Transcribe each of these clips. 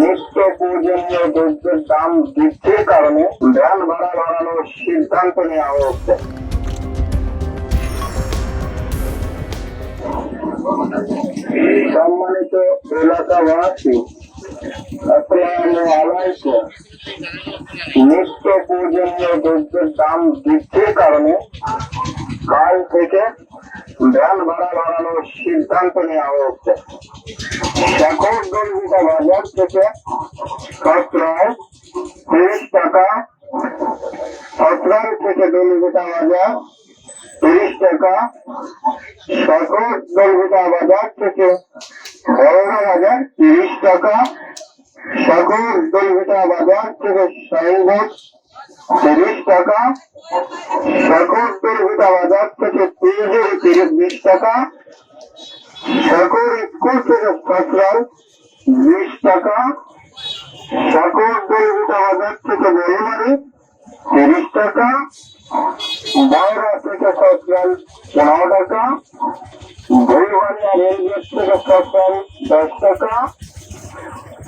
নিত্য প্রয়োজনীয় দ্রব্যের দাম বৃদ্ধির কারণে ভ্যান ভাড়া বাড়ানোর সিদ্ধান্ত নেওয়া হচ্ছে। সম্মানিত এলাকাবাসী আসসালামু আলাইকুম নিত্য প্রয়োজনীয় দ্রব্যের দাম বৃদ্ধির কারণে কাল থেকে ভ্যান ভাড়া বাড়ানোর সিদ্ধান্ত নেওয়া হয়েছে এখন দলবিটা বাজার থেকে সতেরোয় তিরিশ টাকা সতেরো থেকে দলবিটা বাজার তিরিশ টাকা সকল দলবিটা বাজার থেকে বড়রা বাজার তিরিশ টাকা সকল দলবিটা বাজার থেকে সাইনবোর্ড, তিরিশ টাকা। সকল দলবিটা বাজার থেকে তিরিশ তিরিশ, বিশ টাকা। সকল স্কুল থেকে ফসল বিশ টাকা। সকল দলবিটা বাজার থেকে বড়মারি তিরিশ টাকা। বাইরা থেকে ফসল পনেরো টাকা। ভুলবাড়িয়া রেলগেট থেকে ফসল দশ টাকা।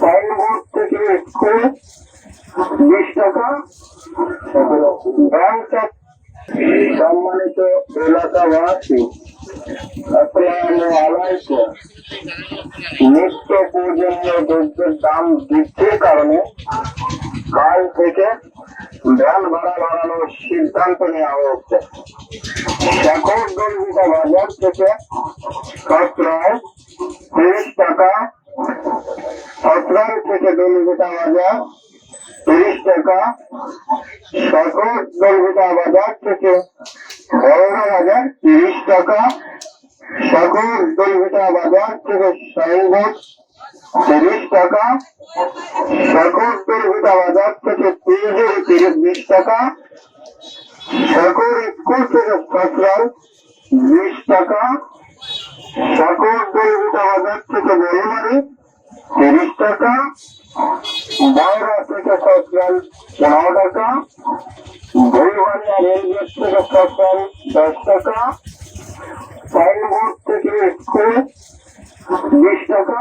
সাইনবোর্ড থেকে স্কুল বিশ টাকা। সম্মানিত এলাকাবাসী, আসসালামু আলাইকুম। নিত্য প্রয়োজনীয় দ্রব্যের দাম বৃদ্ধির কারণে কাল থেকে ভ্যান ভাড়া বাড়ানোর সিদ্ধান্ত নেওয়া হয়েছে এখন দলবিটা বাজার থেকে সতেরোয় তিরিশ টাকা সতেরো থেকে দলবিটা বাজার তিরিশ টাকা সকল দলবিটা বাজার থেকে বড়রা বাজার তিরিশ টাকা সকল দলবিটা বাজার থেকে সাইনবোর্ড তিরিশ টাকা সকল দলবিটা বাজার থেকে তিরিশ তিরিশ বিশ টাকা সকল স্কুল থেকে ফসল বিশ টাকা সকল দলবিটা বাজার থেকে বড়মারি তিরিশ টাকা, বাইরা থেকে ফসল পনেরো টাকা, ভুলবাড়িয়া রেলগেট থেকে ফসল দশ টাকা টাকা।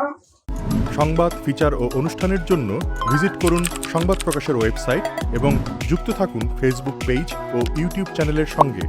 সংবাদ ফিচার ও অনুষ্ঠানের জন্য ভিজিট করুন সংবাদ প্রকাশের ওয়েবসাইট এবং যুক্ত থাকুন ফেসবুক পেজ ও ইউটিউব চ্যানেলের সঙ্গে।